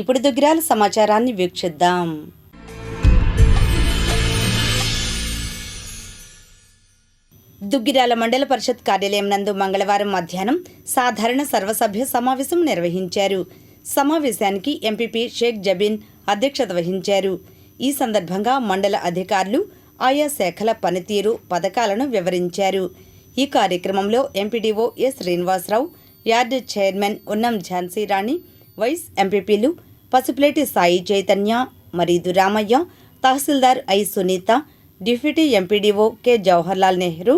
ఇప్పుడు దుగ్గిరాల సమాచారాన్ని వీక్షిద్దాం. దుగ్గిరాల మండల పరిషత్ కార్యాలయం నందు మంగళవారం మధ్యాహ్నం సాధారణ సర్వసభ్య సమావేశం నిర్వహించారు. సమావేశానికి ఎంపీపీ షేక్ జబీన్ అధ్యక్షత వహించారు. ఈ సందర్భంగా మండల అధికారులు ఆయా శాఖల పనితీరు పథకాలను వివరించారు. ఈ కార్యక్రమంలో MPDO S Srinivasa Rao yard chairman Unnam Jhansi Rani vice ఎంపీపీలు Pasupuleti Sai Chaitanya Mareedu Ramaiah tahsildar I Sunitha deputy MPDO K Jawaharlal Nehru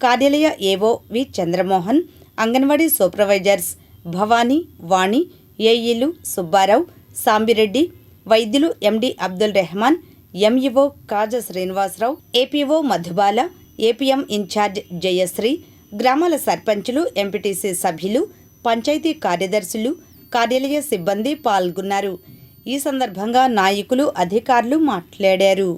కార్యాలయ AO V Chandramohan anganwadi supervisors Bhavani Vani ఏఈలు Subba Rao Sambi Reddy వైద్యులు MD Abdul Rahman MEO Kaja Srinivasa Rao APO Madhubala APM incharge Jayashree గ్రామాల సర్పంచులు MPTC సభ్యులు పంచాయతీ కార్యదర్శులు కార్యాలయ సిబ్బంది పాల్గొన్నారు. ఈ సందర్భంగా నాయకులు అధికారులు మాట్లాడారు.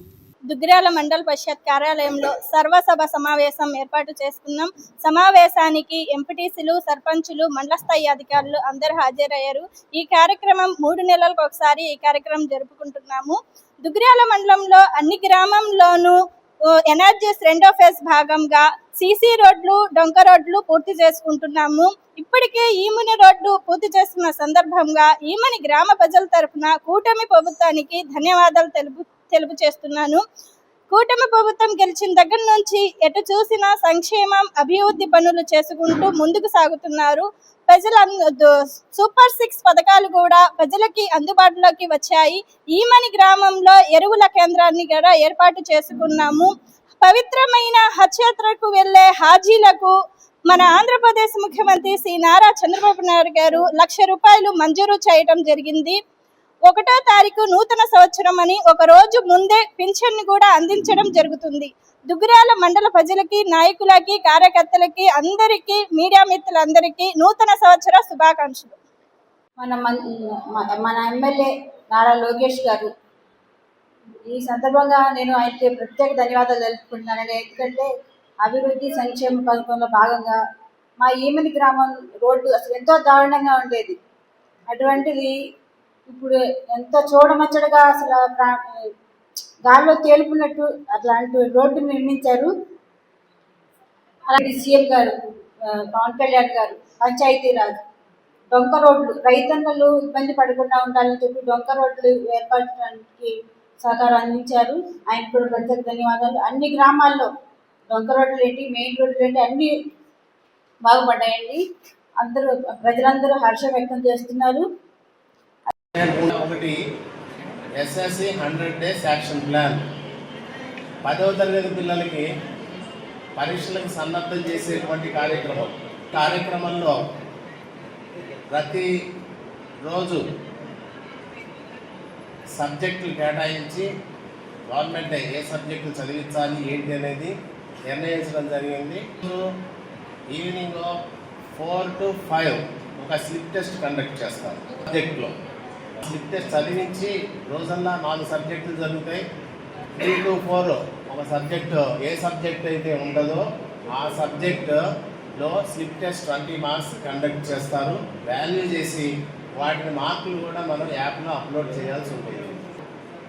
దుగ్గిరాల మండల పరిషత్ కార్యాలయంలో సర్వసభ సమావేశం ఏర్పాటు చేసుకున్నాం. సమావేశానికి ఎంపీటీసీలు సర్పంచులు మండల స్థాయి అధికారులు అందరూ హాజరయ్యారు. ఈ కార్యక్రమం మూడు నెలలకు ఒకసారి ఈ కార్యక్రమం జరుపుకుంటున్నాము. దుగ్గిరాల మండలంలో అన్ని గ్రామంలోనూ ఓ, రెండో ఫేజ్ భాగంగా సీసీ రోడ్లు డొంక రోడ్లు పూర్తి చేసుకుంటున్నాము. ఇప్పటికే ఈముని రోడ్డు పూర్తి చేస్తున్న సందర్భంగా ఈమని గ్రామ ప్రజల తరఫున కూటమి ప్రభుత్వానికి ధన్యవాదాలు తెలుపు తెలుపు చేస్తున్నాను కూటమి ప్రభుత్వం గెలిచిన దగ్గర నుంచి ఎటు చూసినా సంక్షేమం అభివృద్ధి పనులు చేసుకుంటూ ముందుకు సాగుతున్నారు. ప్రజల సూపర్ సిక్స్ పథకాలు కూడా ప్రజలకి అందుబాటులోకి వచ్చాయి. ఈమని గ్రామంలో ఎరువుల కేంద్రాన్ని కూడా ఏర్పాటు చేసుకున్నాము. పవిత్రమైన హజ్ వెళ్ళే వెళ్ళే హాజీలకు మన ఆంధ్రప్రదేశ్ ముఖ్యమంత్రి శ్రీ నారా చంద్రబాబు నాయుడు గారు లక్ష రూపాయలు మంజూరు చేయటం జరిగింది. ఒకటో తారీఖు నూతన సంవత్సరం అని ఒక రోజు ముందే పింఛన్ కూడా అందించడం జరుగుతుంది. దుగ్గిరాల మండల ప్రజలకి నాయకులకి కార్యకర్తలకి అందరికీ మీడియా మిత్రులందరికీ నూతన సంవత్సర శుభాకాంక్షలు. మన మన్- మన ఎమ్మెల్యే నారా లోకేష్ గారు ఈ సందర్భంగా నేను ఆయనకి ప్రత్యేక ధన్యవాదాలు తెలుపుకుంటున్నాను. ఎందుకంటే అభివృద్ధి సంక్షేమ పథకంలో భాగంగా మా ఈమెని గ్రామం రోడ్డు అసలు ఎంతో దారుణంగా ఉండేది. అటువంటిది ఇప్పుడు ఎంత చూడమచ్చడగా అసలు ప్రా- గాల్లో తేలుపున్నట్టు అట్లాంటి రోడ్డు నిర్మించారు. అలాగే సీఎం గారు పవన్ కళ్యాణ్ గారు పంచాయతీరాజ్ డొంక రోడ్లు రైతన్నలు ఇబ్బంది పడకుండా ఉండాలని చెప్పి డొంక రోడ్లు ఏర్పరచడానికి సహకారం అందించారు. ఆయన కూడా ప్రత్యేక ధన్యవాదాలు. అన్ని గ్రామాల్లో డొంక రోడ్లు ఏంటి మెయిన్ రోడ్లు ఏంటి అన్నీ బాగుపడ్డాయండి. అందరూ ప్రజలందరూ హర్షం వ్యక్తం చేస్తున్నారు. ఒకటి SSC hundred days action plan పదవ తరగతి పిల్లలకి పరీక్షలకు సన్నద్ధం చేసేటువంటి కార్యక్రమం. కార్యక్రమంలో ప్రతి రోజు సబ్జెక్టులు కేటాయించి గవర్నమెంట్ ఏ సబ్జెక్టులు చదివించాలి ఏంటి అనేది నిర్ణయించడం జరిగింది. ఈవినింగ్ ఫోర్ టు ఫైవ్ ఒక స్లిప్ టెస్ట్ కండక్ట్ చేస్తారు సబ్జెక్ట్లో స్లిప్ టెస్ట్ చదివించి రోజల్లా నాలుగు సబ్జెక్టులు జరుగుతాయి త్రీ టు ఫోర్ ఒక సబ్జెక్టు ఏ సబ్జెక్ట్ అయితే ఉండదో ఆ సబ్జెక్టులో slip test twenty marks conduct చేస్తారు. వాల్యూ చేసి వాటిని మార్కులు కూడా మనం యాప్లో అప్లోడ్ చేయాల్సి ఉంటుంది.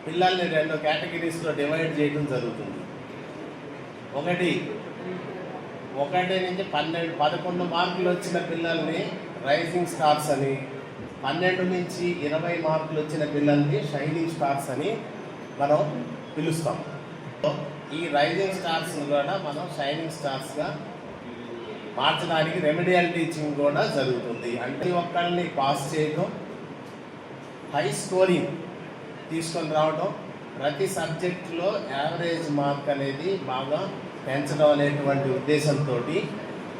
పిల్లల్ని రెండు కేటగిరీస్లో డివైడ్ చేయడం జరుగుతుంది. ఒకటి ఒకటి నుంచి పన్నెండు పదకొండు మార్కులు వచ్చిన పిల్లల్ని రైజింగ్ స్టార్స్ అని పన్నెండు నుంచి ఇరవై మార్కులు వచ్చిన పిల్లల్ని షైనింగ్ స్టార్స్ అని మనం పిలుస్తాం. ఈ రైజింగ్ స్టార్స్ కూడా మనం షైనింగ్ స్టార్స్గా మార్చడానికి రెమెడియల్ టీచింగ్ కూడా జరుగుతుంది. అంటే ఒక్కరిని పాస్ చేయడం హై స్కోరింగ్ తీసుకొని రావడం ప్రతి సబ్జెక్టులో యావరేజ్ మార్క్ అనేది బాగా పెంచడం అనేటువంటి ఉద్దేశంతో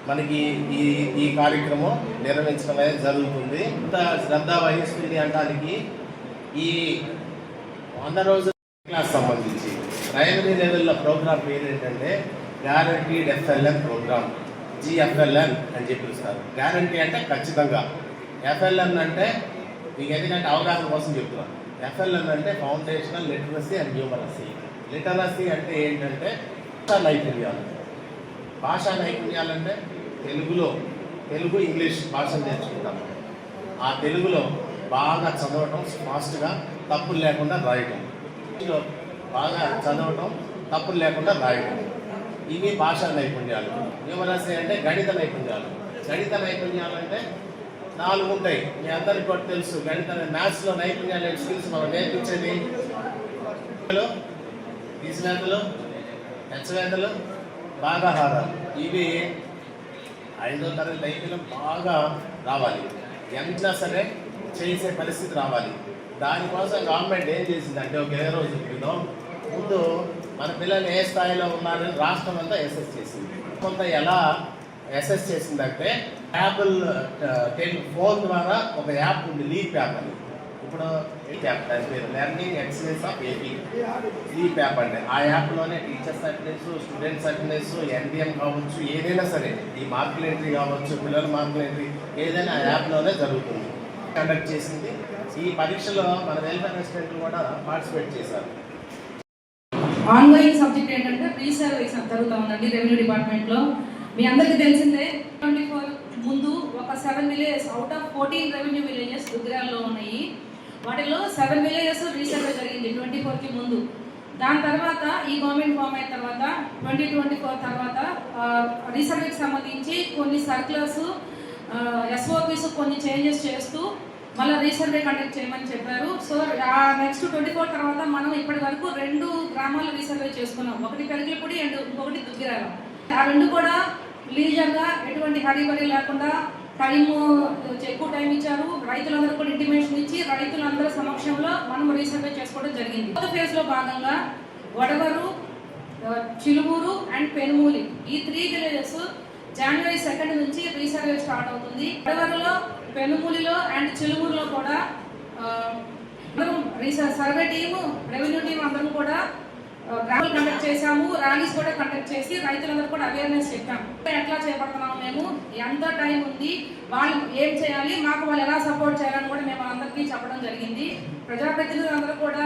మనకి ఈ ఈ కార్యక్రమం నిర్వహించడం అనేది జరుగుతుంది. ఇంత శ్రద్ధ వహిస్తుంది అనడానికి ఈ వంద రోజుల క్లాస్ సంబంధించి. ప్రైమరీ లెవెల్లో ప్రోగ్రామ్ పేరు ఏంటంటే గ్యారంటీడ్ ఎఫ్ఎల్ఎన్ ప్రోగ్రామ్. జిఎఫ్ఎల్ఎన్ అని చెప్పి పిలుస్తారు. గ్యారంటీ అంటే ఖచ్చితంగా. ఎఫ్ఎల్ఎన్ అంటే మీకు ఎందుకంటే అవగాహన కోసం చెప్తున్నాను. ఎఫ్ఎల్ఎన్ అంటే foundational literacy and numeracy literacy అంటే ఏంటంటే భాషా నైపుణ్యాలు అంటే తెలుగులో తెలుగు ఇంగ్లీష్ భాష నేర్చుకుంటాం. ఆ తెలుగులో బాగా చదవటం ఫాస్ట్గా తప్పులు లేకుండా రాయటం. బాగా చదవటం తప్పులు లేకుండా రాయటం. ఇవి భాషా నైపుణ్యాలు. న్యూమరసీ అంటే గణిత నైపుణ్యాలు. గణిత నైపుణ్యాలు అంటే నాలుగు ఉంటాయి. మీ అందరికి కూడా తెలుసు. గణిత మ్యాథ్స్లో నైపుణ్యాలు స్కిల్స్ మనం నేర్పించేది? తీసివేతలు హెచ్చవేతలు భాగాహారాలు ఇవి ఐదో తరగతి లైఫ్లో బాగా రావాలి. ఎంత సరే చేసే పరిస్థితి రావాలి. దానికోసం గవర్నమెంట్ ఏం చేసిందంటే ఒక ఇరవై రోజుల క్రితం ముందు మన పిల్లలు ఏ స్థాయిలో ఉన్నారని రాష్ట్రం అంతా ఎస్ఎస్ చేసింది. కొంత ఎలా ఎస్ఎస్ చేసిందంటే యాపిల్ ఫోన్ ద్వారా ఒక యాప్ ఉంది లీప్ యాప్ అని. ఇప్పుడు యాప్ దాని పేరు లెర్నింగ్ ఎక్సలెన్స్ ఆఫ్ ఏపీ ఈ ట్యాప్ అంటే ఆ యాప్లోనే teachers attendance students attendance NDM కావచ్చు ఏదైనా సరే. ఈ మార్కుల ఎంట్రీ కావచ్చు పిల్లల మార్కుల ఎంట్రీ ఏదైనా ఆ యాప్లోనే జరుగుతుంది. కండక్ట్ చేసింది. ఈ పరీక్షలో మన వెల్ఫేర్ రెసిడెంట్లు కూడా పార్టిసిపేట్ చేశారు. ఆన్గోయింగ్ సబ్జెక్ట్ ఏంటంటే రీసర్వీస్ జరుగుతూ ఉందండి రెవెన్యూ డిపార్ట్మెంట్లో మీ అందరికీ తెలిసిందే ఒక seven villages out of fourteen revenue villages దుగ్గిరాల్లో ఉన్నాయి. వాటిలో సెవెన్ విలేజెస్ రీసర్వే జరిగింది ట్వంటీ ఫోర్కి ముందు. దాని తర్వాత ఈ గవర్నమెంట్ ఫామ్ అయిన తర్వాత ట్వంటీ ట్వంటీ ఫోర్ తర్వాత రీసర్వేకి సంబంధించి కొన్ని సర్క్యులర్స్ ఎస్ఓపీస్ కొన్ని చేంజెస్ చేస్తూ మళ్ళీ రీసర్వే కండక్ట్ చేయమని చెప్పారు. సో నెక్స్ట్ ట్వంటీ ఫోర్ తర్వాత మనం ఇప్పటి వరకు రెండు గ్రామాలు రీసర్వే చేసుకున్నాం. ఒకటి పెరుగులపూడి అండ్ ఇంకొకటి దుగ్గిరాల. ఆ రెండు కూడా లీజర్గా ఎటువంటి హరీబరీ లేకుండా టైము ఎక్కువ టైం ఇచ్చారు. రైతులందరూ కూడా ఇంటిమేషన్ ఇచ్చి రైతులందరి సమక్షంలో మనం రీసర్వే చేసుకోవడం జరిగింది. కొత్త ఫేజ్లో భాగంగా వడవరు చిలుమూరు అండ్ పెనుమూలి. ఈ త్రీ విలేజెస్ జనవరి సెకండ్ నుంచి రీసర్వే స్టార్ట్ అవుతుంది. వడవరులో పెనుమూలిలో అండ్ చిలుమూరులో కూడా అందరం రీసర్ సర్వే టీము రెవెన్యూ టీం అందరం కూడా గ్రామాలు కండక్ట్ చేశాము ర్యాలీస్ కూడా కండక్ట్ చేసి రైతులందరూ కూడా అవేర్నెస్ చెప్పాము. ఎట్లా చేపడుతున్నాము మేము? ఎంత టైం ఉంది? వాళ్ళు ఏం చేయాలి? మాకు వాళ్ళు ఎలా సపోర్ట్ చేయాలని కూడా మేము అందరికీ చెప్పడం జరిగింది. ప్రజాప్రతినిధులందరూ కూడా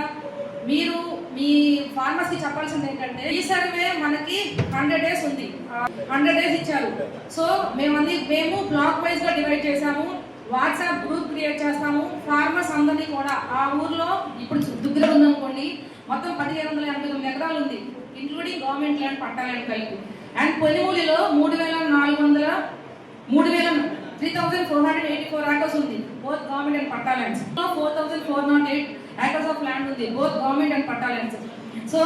మీరు మీ ఫార్మర్స్కి చెప్పాల్సింది ఏంటంటే ఈ సర్వే మనకి హండ్రెడ్ డేస్ ఉంది. హండ్రెడ్ డేస్ ఇచ్చారు. సో మేము మేము బ్లాక్ వైజ్గా డివైడ్ చేసాము వాట్సాప్ గ్రూప్ క్రియేట్ చేస్తాము. ఫార్మర్స్ అందరినీ కూడా ఆ ఊర్లో ఇప్పుడు దుగ్గిర ఉందనుకోండి మొత్తం పదిహేను వందల ఎనభై తొమ్మిది ఎకరాలు ఉంది including government land patta land కలిపి అండ్ పొలిమూలిలో మూడు వేల నాలుగు వందల మూడు వేల three thousand four hundred eighty four acres ఉంది both government and patta lands four thousand four nought eight acres of land ఉంది both government and patta lands so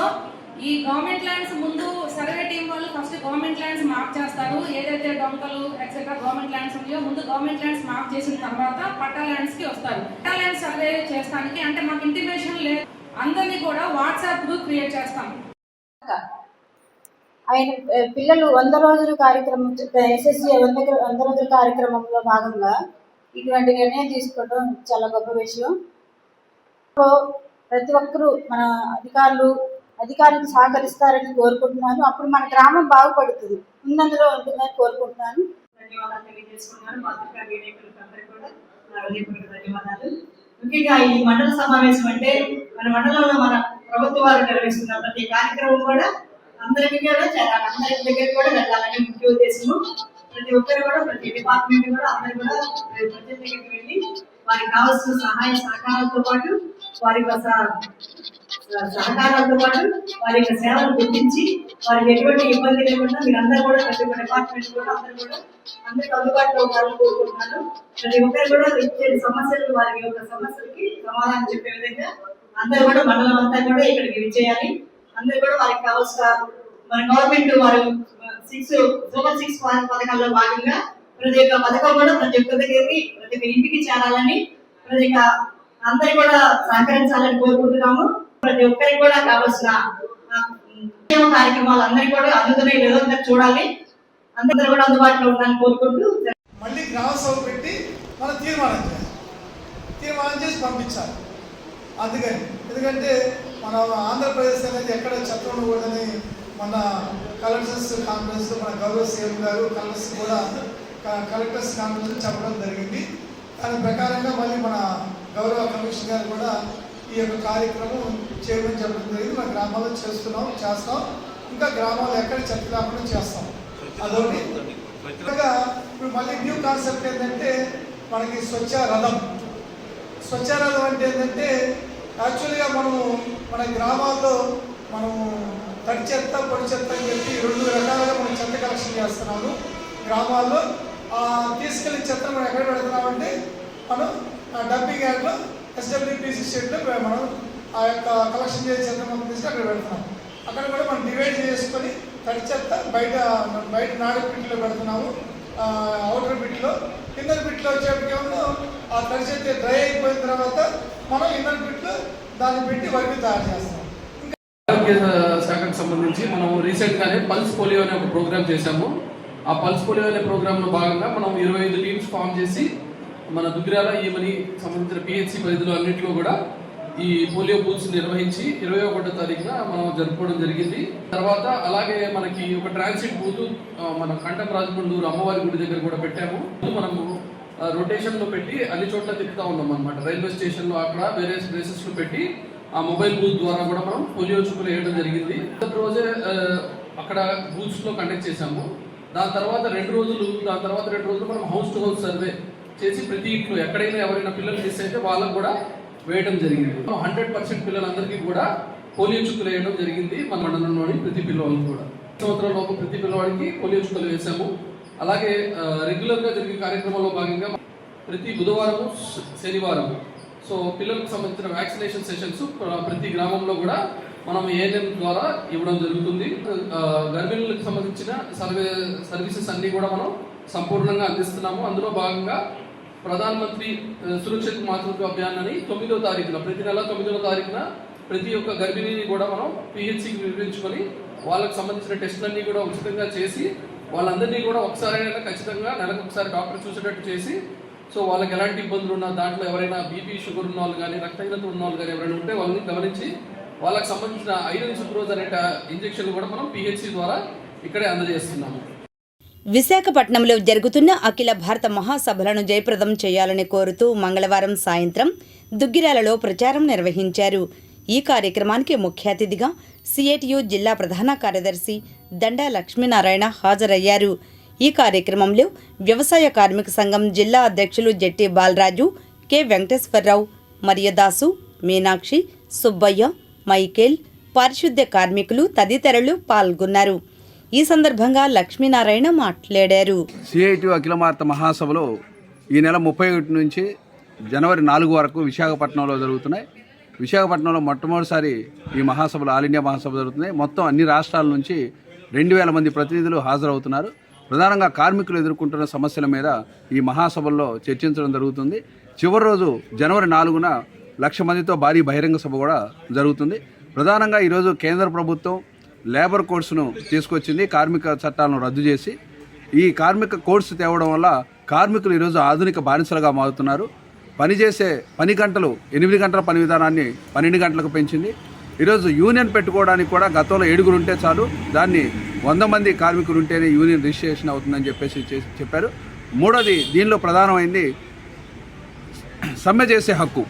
ఈ గవర్నమెంట్ ల్యాండ్స్ ముందు సర్వే టీం వాళ్ళు ఫస్ట్ గవర్నమెంట్ ల్యాండ్స్ మార్క్ చేస్తారు ఏదైతే డొంకలు etcetera government lands ఉన్నాయో ముందు government lands mark చేసిన తర్వాత పట్టా ల్యాండ్స్కి వస్తారు. పట్టా ల్యాండ్స్ సర్వే చేస్తానికి అంటే మాకు ఇంటిమేషన్ లేదు. అందరినీ కూడా వాట్సాప్ గ్రూప్ క్రియేట్ చేస్తాం. ఆయన పిల్లలు వంద రోజుల కార్యక్రమం ఎస్ఎస్సి వంద వంద రోజుల కార్యక్రమంలో భాగంగా ఇటువంటి నిర్ణయం తీసుకోవడం చాలా గొప్ప విషయం. సో ప్రతి ఒక్కరూ మన అధికారులు అధికారులకు సహకరిస్తారని కోరుకుంటున్నాను. అప్పుడు మన గ్రామం బాగుపడుతుంది. ముందందులో ఉంటుందని కోరుకుంటున్నాను. ధన్యవాదాలు తెలియజేసుకున్నాను. ముఖ్యంగా ఈ మండల సమావేశం అంటే మన మండలంలో మన ప్రభుత్వ వారు నిర్వహిస్తున్న ప్రతి కార్యక్రమం కూడా అందరికీ కూడా చాలా అందరి దగ్గర కూడా వెళ్ళాలనే ముఖ్య ఉద్దేశము. ప్రతి ఒక్కరు కూడా ప్రతి డిపార్ట్మెంట్ కూడా అందరు కూడా ప్రజల దగ్గరికి వెళ్ళి వారికి కావాల్సిన సహాయ సహకారాలతో పాటు వారి సహకారంతో సహకారాలతో పాటు వారి యొక్క సేవలు గుర్తించి వారికి ఎటువంటి ఇబ్బంది లేకుండా మీరందరూ కూడా ప్రతి ఒక్క డిపార్ట్మెంట్ కూడా అందరూ కూడా అందరికి అందుబాటులో ఉండాలని కోరుకుంటున్నాను. ప్రతి ఒక్కరు కూడా ఇచ్చే సమస్యలు వారి యొక్క సమస్యలకి సమాధానం చెప్పే విధంగా అందరూ కూడా మండలం అంతా కూడా ఇక్కడికి విచ్చేయాలి. అందరూ కూడా వారికి కావాల్సిన మన గవర్నమెంట్ వారు సిక్స్ సూపర్ సిక్స్ పథకాల్లో భాగంగా ప్రతి ఒక్క పథకం కూడా ప్రతి ఒక్క దగ్గరికి ప్రతి ఒక్క ఇంటికి చేరాలని ప్రతి ఒక్క అందరు కూడా సహకరించాలని కోరుకుంటున్నాము. ప్రతి ఒక్కరికి కూడా కావాల్సిన కార్యక్రమాలు అందరికీ కూడా అందుతున్నాయి లేదో చూడాలి. అందరూ కూడా అందుబాటులో ఉండాలని కోరుకుంటూ మళ్ళీ గ్రామ సభ పెట్టి మనం తీర్మానం చేయాలి. తీర్మానం చేసి పంపించాలి. అందుకని ఎందుకంటే మన ఆంధ్రప్రదేశ్ అనేది ఎక్కడ చట్టం ఉండకూడదని మన కలెక్టర్స్ కాన్ఫరెన్స్ మన గౌరవ సీఎం గారు కలెక్టర్స్ కూడా కలెక్టర్స్ కాన్ఫరెన్స్ చెప్పడం జరిగింది. దాని ప్రకారంగా మళ్ళీ మన గౌరవ కమిషనర్ గారు కూడా ఈ యొక్క కార్యక్రమం చేయడం జరుగుతుంది. మా మన గ్రామాల్లో చేస్తున్నాం చేస్తాం. ఇంకా గ్రామాలు ఎక్కడ చెత్త లేకుండా చేస్తాం. అదొకటి. ఇంకా ఇప్పుడు మళ్ళీ న్యూ కాన్సెప్ట్ ఏంటంటే మనకి స్వచ్ఛ రథం. స్వచ్ఛారాధం అంటే ఏంటంటే యాక్చువల్గా మనము మన గ్రామాల్లో మనము తడి చెత్త పొడి చెత్త అని చెప్పి రెండు రకాలుగా మనం చెత్త కలెక్షన్ చేస్తున్నాము గ్రామాల్లో. ఆ తీసుకెళ్ళిన చెత్త మనం ఎక్కడ పెడుతున్నామంటే మనం డబ్బింగ్ యార్డ్లో ఎస్డబ్ల్యూపీసీ స్టేట్లో మనం ఆ యొక్క కలెక్షన్ చేసే చెత్త మనం తీసుకు అక్కడ పెడుతున్నాం. అక్కడ కూడా మనం డివైడ్ చేసుకొని తడి చెత్త బయట బయట నాడు పిట్లో పెడుతున్నాము. అవుటర్ బిట్లో ఇన్నర్ బిట్లో వచ్చేప్పటికేమో ఆ తడి చెత్త డ్రై అయిపోయిన తర్వాత మనం ఇన్నర్ బిట్లో దాన్ని పెట్టి వరకు తయారు చేస్తాం. ఆరోగ్య శాఖకు సంబంధించి మనం రీసెంట్గానే పల్స్ పోలియో అనే ఒక ప్రోగ్రామ్ చేశాము. ఆ పల్స్ పోలియో అనే ప్రోగ్రామ్లో భాగంగా మనం ఇరవై ఐదు టీమ్స్ ఫామ్ చేసి మన దుగ్గిరాల ఈమెని సంబంధించిన పిహెచ్సి పరిధిలో అన్నింటిలో కూడా ఈ పోలియో బూత్స్ నిర్వహించి ఇరవై ఒకటో తారీఖున మనం జరుపుకోవడం జరిగింది. తర్వాత అలాగే మనకి ఒక ట్రాన్సిట్ బూత్ మన కంటం రాజమండ్రి అమ్మవారి గుడి దగ్గర కూడా పెట్టాము. మనము రొటేషన్లో పెట్టి అన్ని చోట్ల తిప్పుతా ఉన్నాం అనమాట రైల్వే స్టేషన్లో అక్కడ వేరే ప్లేసెస్లో పెట్టి ఆ మొబైల్ బూత్ ద్వారా కూడా మనం పోలియో చుక్కలు వేయడం జరిగింది. మొదటి రోజే అక్కడ బూత్స్లో కండక్ట్ చేశాము. దాని తర్వాత రెండు రోజులు దాని తర్వాత రెండు రోజులు మనం హౌస్ టు హౌస్ సర్వే చేసి ప్రతి ఇంట్లో ఎక్కడైనా ఎవరైనా పిల్లలు మిస్ అయితే వాళ్ళకు కూడా వేయడం జరిగింది. హండ్రెడ్ పర్సెంట్ పిల్లలందరికీ కూడా పోలియో చుక్కలు వేయడం జరిగింది మన మండలంలోని ప్రతి పిల్లవాళ్ళకి కూడా. సంవత్సరం లోపు ప్రతి పిల్లవాడికి పోలియో చుక్కలు వేసాము అలాగే రెగ్యులర్గా జరిగే కార్యక్రమంలో భాగంగా ప్రతి బుధవారం శనివారం సో పిల్లలకు సంబంధించిన వ్యాక్సినేషన్ సెషన్స్ ప్రతి గ్రామంలో కూడా మనం ఏఎన్ఎం ద్వారా ఇవ్వడం జరుగుతుంది. గర్భిణులకు సంబంధించిన సర్వే సర్వీసెస్ అన్నీ కూడా మనం సంపూర్ణంగా అందిస్తున్నాము. అందులో భాగంగా ప్రధాన మంత్రి సురక్షిత మాతృత్వ అభియాన్ అని తొమ్మిదో తారీఖున ప్రతి నెల తొమ్మిదవ తారీఖున ప్రతి ఒక్క గర్భిణీని కూడా మనం పిహెచ్సికి వివరించుకొని వాళ్ళకి సంబంధించిన టెస్టులన్నీ కూడా ఉచితంగా చేసి వాళ్ళందరినీ కూడా ఒకసారి అయినా ఖచ్చితంగా నెలకు ఒకసారి డాక్టర్ చూసేటట్టు చేసి సో వాళ్ళకి ఎలాంటి ఇబ్బందులు ఉన్నా దాంట్లో ఎవరైనా బీపీ షుగర్ ఉన్న వాళ్ళు కానీ రక్తహీనత ఉన్న వాళ్ళు కానీ ఎవరైనా ఉంటే వాళ్ళని గమనించి వాళ్ళకి సంబంధించిన ఐరన్ సుక్రోజ్ అనే ఇంజెక్షన్ కూడా మనం పిహెచ్సి ద్వారా ఇక్కడే అందజేస్తున్నాము. విశాఖపట్నంలో జరుగుతున్న అఖిల భారత మహాసభలను జయప్రదం చేయాలని కోరుతూ మంగళవారం సాయంత్రం దుగ్గిరాలలో ప్రచారం నిర్వహించారు. ఈ కార్యక్రమానికి ముఖ్య అతిథిగా సిఐటియు జిల్లా ప్రధాన కార్యదర్శి దండా లక్ష్మీనారాయణ హాజరయ్యారు. ఈ కార్యక్రమంలో వ్యవసాయ కార్మిక సంఘం జిల్లా అధ్యక్షులు జెట్టి బాలరాజు కె. వెంకటేశ్వరరావు మరియదాసు మీనాక్షి సుబ్బయ్య మైకేల్ పారిశుద్ధ్య కార్మికులు తదితరులు పాల్గొన్నారు. ఈ సందర్భంగా లక్ష్మీనారాయణ మాట్లాడారు. సిఐటి అఖిల భారత మహాసభలో ఈ నెల ముప్పై ఒకటి నుంచి జనవరి నాలుగు వరకు విశాఖపట్నంలో జరుగుతున్నాయి. విశాఖపట్నంలో మొట్టమొదటిసారి ఈ మహాసభలు ఆల్ ఇండియా మహాసభ జరుగుతున్నాయి. మొత్తం అన్ని రాష్ట్రాల నుంచి రెండు వేల మంది ప్రతినిధులు హాజరవుతున్నారు. ప్రధానంగా కార్మికులు ఎదుర్కొంటున్న సమస్యల మీద ఈ మహాసభల్లో చర్చించడం జరుగుతుంది. చివరి రోజు జనవరి నాలుగున లక్ష మందితో భారీ బహిరంగ సభ కూడా జరుగుతుంది. ప్రధానంగా ఈరోజు కేంద్ర ప్రభుత్వం లేబర్ కోడ్స్ను తీసుకొచ్చింది కార్మిక చట్టాలను రద్దు చేసి ఈ కార్మిక కోడ్స్ తేవడం వల్ల కార్మికులు ఈరోజు ఆధునిక బానిసలుగా మారుతున్నారు. పనిచేసే పని గంటలు ఎనిమిది గంటల పని విధానాన్ని పన్నెండు గంటలకు పెంచింది. ఈరోజు యూనియన్ పెట్టుకోవడానికి కూడా గతంలో ఏడుగురు ఉంటే చాలు దాన్ని వంద మంది కార్మికులు ఉంటేనే యూనియన్ రిజిస్ట్రేషన్ అవుతుందని చెప్పేసి చెప్పారు. మూడోది దీనిలో ప్రధానమైంది సమ్మె చేసే హక్కు.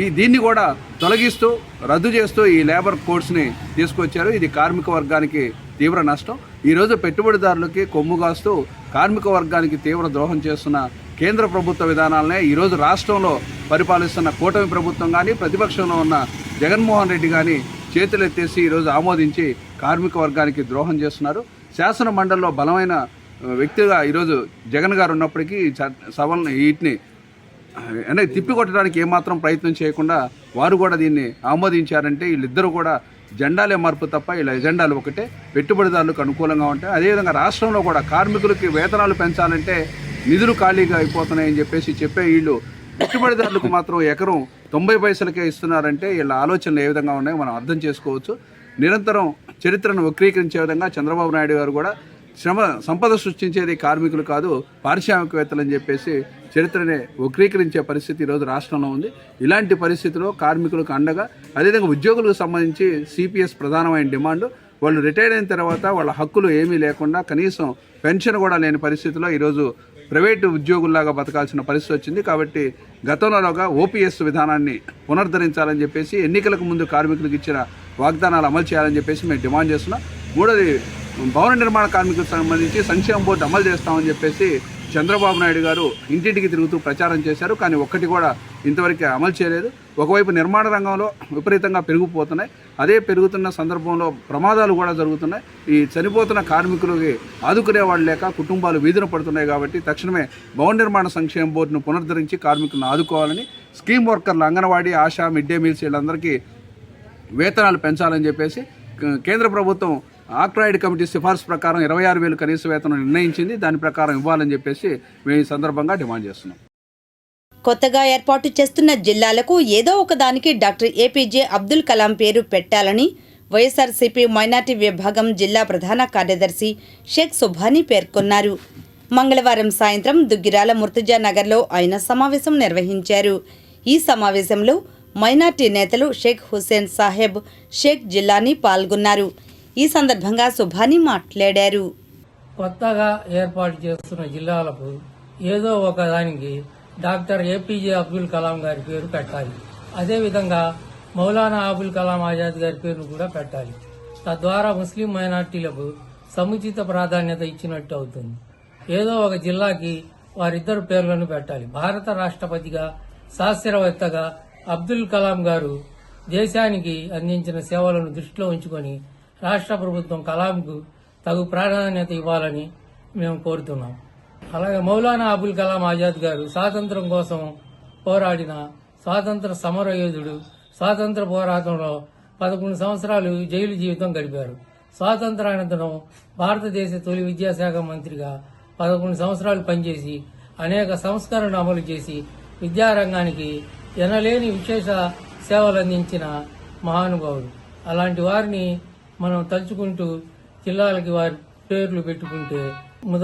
ఈ దీన్ని కూడా తొలగిస్తూ రద్దు చేస్తూ ఈ లేబర్ కోడ్స్ని తీసుకొచ్చారు. ఇది కార్మిక వర్గానికి తీవ్ర నష్టం. ఈరోజు పెట్టుబడిదారులకి కొమ్ము కాస్తూ కార్మిక వర్గానికి తీవ్ర ద్రోహం చేస్తున్న కేంద్ర ప్రభుత్వ విధానాలనే ఈరోజు రాష్ట్రంలో పరిపాలిస్తున్న కూటమి ప్రభుత్వం కానీ ప్రతిపక్షంలో ఉన్న జగన్మోహన్ రెడ్డి కానీ చేతులెత్తేసి ఈరోజు ఆమోదించి కార్మిక వర్గానికి ద్రోహం చేస్తున్నారు. శాసన మండలిలో బలమైన వ్యక్తిగా ఈరోజు జగన్ గారు ఉన్నప్పటికీ ఈ సభలను వీటిని అంటే తిప్పి కొట్టడానికి ఏమాత్రం ప్రయత్నం చేయకుండా వారు కూడా దీన్ని ఆమోదించారంటే వీళ్ళిద్దరూ కూడా జెండాలే మార్పు తప్ప వీళ్ళ ఎజెండాలు ఒకటే పెట్టుబడిదారులకు అనుకూలంగా ఉంటాయి. అదేవిధంగా రాష్ట్రంలో కూడా కార్మికులకి వేతనాలు పెంచాలంటే నిధులు ఖాళీగా అయిపోతున్నాయని చెప్పేసి చెప్పే వీళ్ళు పెట్టుబడిదారులకు మాత్రం ఎకరం తొంభై పైసలకే ఇస్తున్నారంటే వీళ్ళ ఆలోచనలు ఏ విధంగా ఉన్నాయో మనం అర్థం చేసుకోవచ్చు. నిరంతరం చరిత్రను వక్రీకరించే విధంగా చంద్రబాబు నాయుడు గారు కూడా శ్రమ సంపద సృష్టించేది కార్మికులు కాదు పారిశ్రామికవేత్తలు అని చెప్పేసి చరిత్రనే వక్రీకరించే పరిస్థితి ఈరోజు రాష్ట్రంలో ఉంది. ఇలాంటి పరిస్థితిలో కార్మికులకు అండగా అదేవిధంగా ఉద్యోగులకు సంబంధించి సిపిఎస్ ప్రధానమైన డిమాండ్ వాళ్ళు రిటైర్ అయిన తర్వాత వాళ్ళ హక్కులు ఏమీ లేకుండా కనీసం పెన్షన్ కూడా లేని పరిస్థితిలో ఈరోజు ప్రైవేటు ఉద్యోగుల్లాగా బతకాల్సిన పరిస్థితి వచ్చింది. కాబట్టి గతంలోగా ఓపీఎస్ విధానాన్ని పునరుద్ధరించాలని చెప్పేసి ఎన్నికలకు ముందు కార్మికులకు ఇచ్చిన వాగ్దానాలు అమలు చేయాలని చెప్పేసి మేము డిమాండ్ చేస్తున్నాం. మూడోది భవన నిర్మాణ కార్మికులకు సంబంధించి సంక్షేమ బోర్డు అమలు చేస్తామని చెప్పేసి చంద్రబాబు నాయుడు గారు ఇంటింటికి తిరుగుతూ ప్రచారం చేశారు. కానీ ఒక్కటి కూడా ఇంతవరకు అమలు చేయలేదు. ఒకవైపు నిర్మాణ రంగంలో విపరీతంగా పెరిగిపోతున్నాయి. అదే పెరుగుతున్న సందర్భంలో ప్రమాదాలు కూడా జరుగుతున్నాయి. ఈ చనిపోతున్న కార్మికులకి ఆదుకునే వాళ్ళు లేక కుటుంబాలు వీధిన పడుతున్నాయి కాబట్టి తక్షణమే భవన నిర్మాణ సంక్షేమ బోర్డును పునరుద్ధరించి కార్మికులను ఆదుకోవాలని స్కీమ్ వర్కర్లు anganwadi Asha mid day meals వీళ్ళందరికీ వేతనాలు పెంచాలని చెప్పేసి కేంద్ర ప్రభుత్వం ఆక్రాయిడ్ కమిటీ సిఫార్సు ప్రకారం ఇరవై ఆరు వేలు కనీస వేతనం నిర్ణయించింది. దాని ప్రకారం ఇవ్వాలని చెప్పేసి మేము ఈ సందర్భంగా డిమాండ్ చేస్తున్నాం. కొత్తగా ఏర్పాటు చేస్తున్న జిల్లాలకు ఏదో ఒకదానికి డాక్టర్ ఏపీజే అబ్దుల్ కలాం పేరు పెట్టాలని వైఎస్ఆర్సీపీ మైనార్టీ విభాగం జిల్లా ప్రధాన కార్యదర్శి షేక్ సుభానీ పేర్కొన్నారు. మంగళవారం సాయంత్రం దుగ్గిరాల ముర్తుజా నగర్లో ఆయన సమావేశం నిర్వహించారు. ఈ సమావేశంలో మైనార్టీ నేతలు షేక్ హుస్సేన్ సాహెబ్ షేక్ జిల్లాని పాల్గొన్నారు. ఈ సందర్భంగా సుభాని మాట్లాడారు. కొత్తగా ఏర్పాటు చేస్తున్న జిల్లాలకు ఏదో ఒక దానికి డాక్టర్ ఏపీజే అబ్దుల్ కలాం గారి పేరు పెట్టాలి. అదేవిధంగా మౌలానా అబుల్ కలాం ఆజాద్ గారి పేరును కూడా పెట్టాలి. తద్వారా ముస్లిం మైనార్టీలకు సముచిత ప్రాధాన్యత ఇచ్చినట్టు అవుతుంది. ఏదో ఒక జిల్లాకి వారిద్దరు పేర్లను పెట్టాలి. భారత రాష్ట్రపతిగా శాస్త్రవేత్తగా అబ్దుల్ కలాం గారు దేశానికి అందించిన సేవలను దృష్టిలో ఉంచుకొని రాష్ట్ర ప్రభుత్వం కలాంకు తగు ప్రాధాన్యత ఇవ్వాలని మేము కోరుతున్నాం. అలాగే మౌలానా అబుల్ కలాం ఆజాద్ గారు స్వాతంత్రం కోసం పోరాడిన స్వాతంత్ర సమరయోధుడు స్వాతంత్ర పోరాటంలో పదకొండు సంవత్సరాలు జైలు జీవితం గడిపారు. స్వాతంత్రానంతరం భారతదేశ తొలి విద్యాశాఖ మంత్రిగా పదకొండు సంవత్సరాలు పనిచేసి అనేక సంస్కరణలు అమలు చేసి విద్యారంగానికి ఎనలేని విశేష సేవలు అందించిన మహానుభావుడు. అలాంటి వారిని మనం తలుచుకుంటూ జిల్లాలకి వారి పేర్లు పెట్టుకుంటే